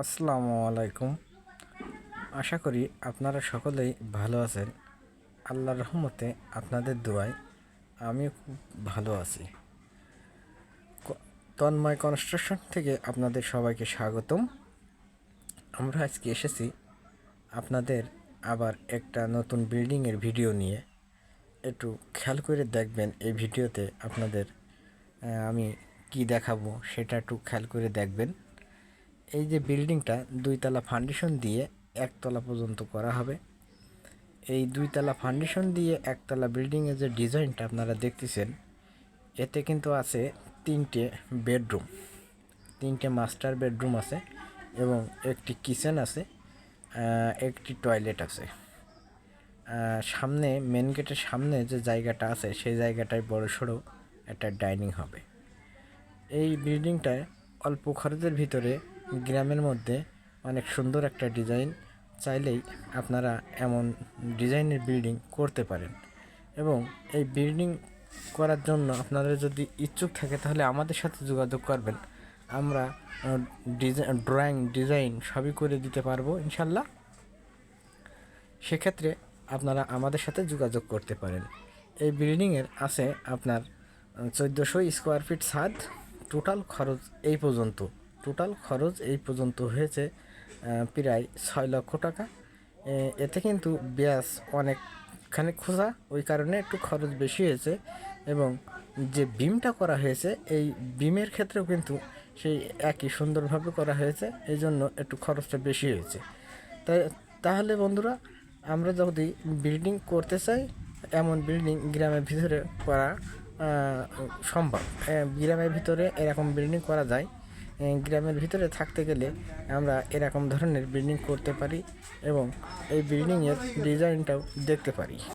আসসালামু আলাইকুম। আশা করি আপনারা সকলেই ভালো আছেন। আল্লাহর রহমতে আপনাদের দোয়ায় আমি খুব ভালো আছি। তন্ময় কনস্ট্রাকশন থেকে আপনাদের সবাইকে স্বাগতম। আমরা আজকে এসেছি আপনাদের আবার একটা নতুন বিল্ডিংয়ের ভিডিও নিয়ে। একটু খেয়াল করে দেখবেন এই ভিডিওতে আপনাদের আমি কি দেখাবো সেটা একটু খেয়াল করে দেখবেন। এই যে বিল্ডিংটা দুইতলা ফাউন্ডেশন দিয়ে একতলা পর্যন্ত করা হবে। এই দুইতলা ফাউন্ডেশন দিয়ে একতলা বিল্ডিংয়ের যে ডিজাইনটা আপনারা দেখতেছেন, এতে কিন্তু আছে তিনটে বেডরুম তিনটে মাস্টার বেডরুম আছে এবং একটি কিচেন আছে একটি টয়লেট আছে। সামনে মেন গেটের সামনে যে জায়গাটা আছে, সেই জায়গাটায় বড় সড়ো একটা ডাইনিং হবে। এই বিল্ডিংটায় অল্প খরচের ভিতরে গ্রামের মধ্যে অনেক সুন্দর একটা ডিজাইন চাইলেই আপনারা এমন ডিজাইনের বিল্ডিং করতে পারেন। এবং এই বিল্ডিং করার জন্য আপনাদের যদি ইচ্ছুক থাকে তাহলে আমাদের সাথে যোগাযোগ করবেন। আমরা ডিজাইন ড্রয়িং, ডিজাইন সবই করে দিতে পারব ইনশাল্লাহ। সেক্ষেত্রে আপনারা আমাদের সাথে যোগাযোগ করতে পারেন। এই বিল্ডিংয়ের আছে আপনার চোদ্দোশো স্কোয়ার ফিট ছাদ। টোটাল খরচ এই পর্যন্ত। টোটাল খরচ এই পর্যন্ত হয়েছে প্রায় ছয় লক্ষ টাকা। এতে কিন্তু ব্যাস অনেকখানি খোঁজা, ওই কারণে একটু খরচ বেশি হয়েছে এবং যে বিমটা করা হয়েছে, এই বিমের ক্ষেত্রেও কিন্তু সেই একই সুন্দরভাবে করা হয়েছে, এই জন্য একটু খরচটা বেশি হয়েছে। তাই তাহলে বন্ধুরা, আমরা যদি বিল্ডিং করতে চাই, এমন বিল্ডিং গ্রামের ভিতরে করা সম্ভব। গ্রামের ভিতরে এরকম বিল্ডিং করা যায়। গ্রামের ভিতরে থাকতে গেলে আমরা এরকম ধরনের বিল্ডিং করতে পারি এবং এই বিল্ডিংয়ের ডিজাইনটাও দেখতে পারি।